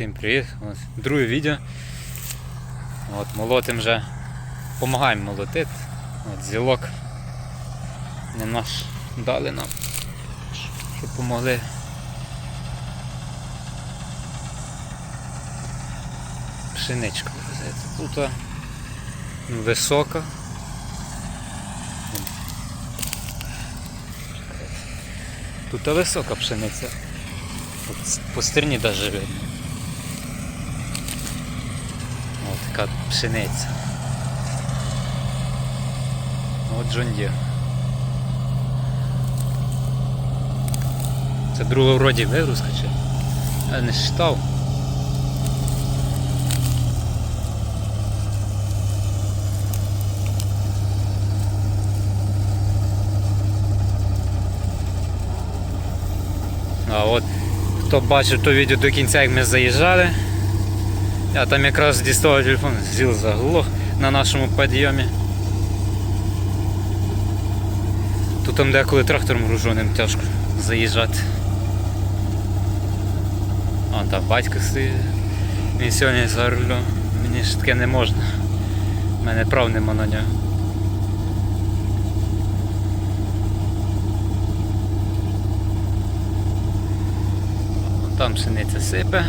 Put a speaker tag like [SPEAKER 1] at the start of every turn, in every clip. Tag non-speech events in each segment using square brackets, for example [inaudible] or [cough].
[SPEAKER 1] Всім привіт! Ось, друге відео. От, молотим вже. Помагаємо молотити. От, зілок. Не наш дали нам. Щоб помогли. Пшеничка везеться. Тут висока. Тут висока пшениця. По стерні навіть видно. Така пшениця. От Джон Це друга вроді вигрузка чи? Я не считав. А от хто бачив то відео до кінця, як ми заїжджали. Я там якраз діставав телефон, зіл заглох на нашому підйомі. Тут там деколи трактором груженим тяжко заїжджати. А, там батько стоїть. Він сьогодні за рулем. Мені ж таке не можна. У мене прав нема на нього. Там пшениця сипе.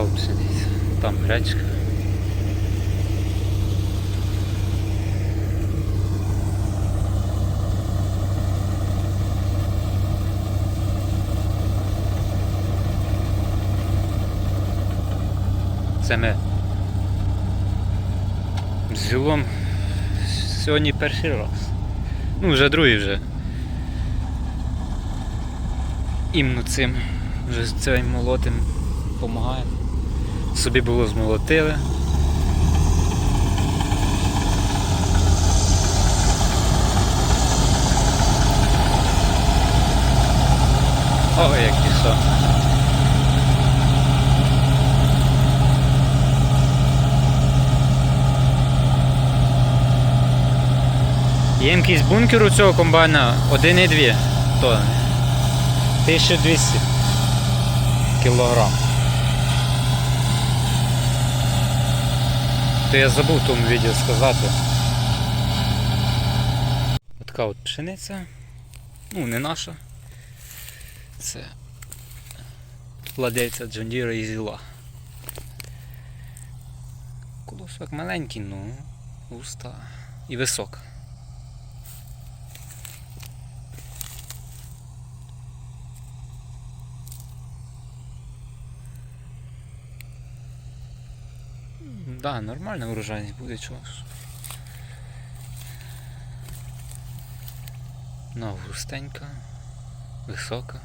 [SPEAKER 1] От пшениця. Там гречка. Це ми з зілом сьогодні перший раз. Ну, вже другий вже. Іменно цим. Вже цим молотим допомагає. Собі було змолотили. О, як пішов. Ємкість бункеру цього комбайна 1,2 тонни. 1200 кілограм. То я забув в тому відео сказати. Така от пшениця. Ну, не наша. Це владельця Джондіра і Зіла. Колосок маленький, ну, густа і висока. Да, нормальна урожайність буде чогось. Ну, густенька, висока.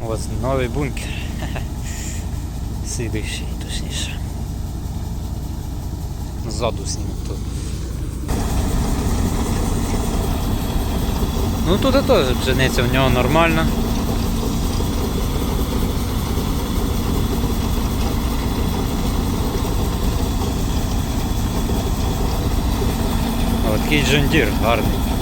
[SPEAKER 1] У вас новий бункер. Слідуючий, точніше. Ззаду зніму тут. Ну тут теж пшениця в нього нормальна. О, такий джондір гарний.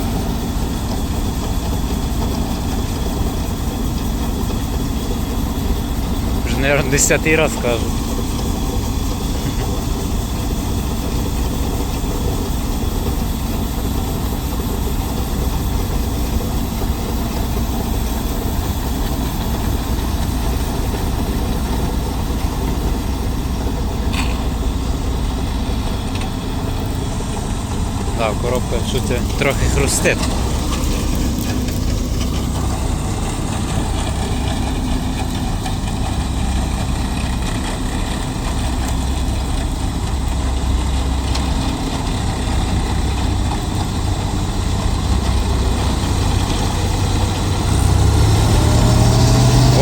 [SPEAKER 1] Мабуть, десятий раз кажу. Так, коробка чути трохи хрустить.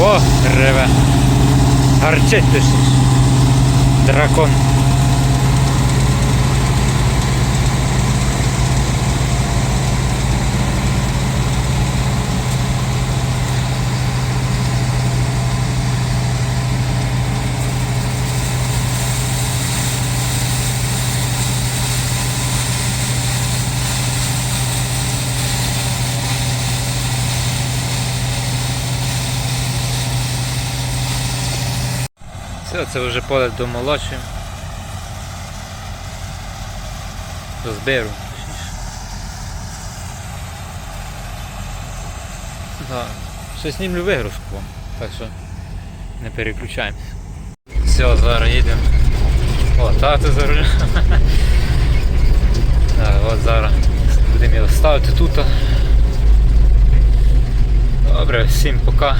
[SPEAKER 1] О, реве. Гарчить точніше. Дракон. Все, це вже поле домолочуємо. Точніше. Да. Ще знімлю вигрузку так що не переключаємося. Все, зараз їдемо. О, тато за рулем. [laughs] Так, от зараз будемо його ставити тут. Добре, всім пока.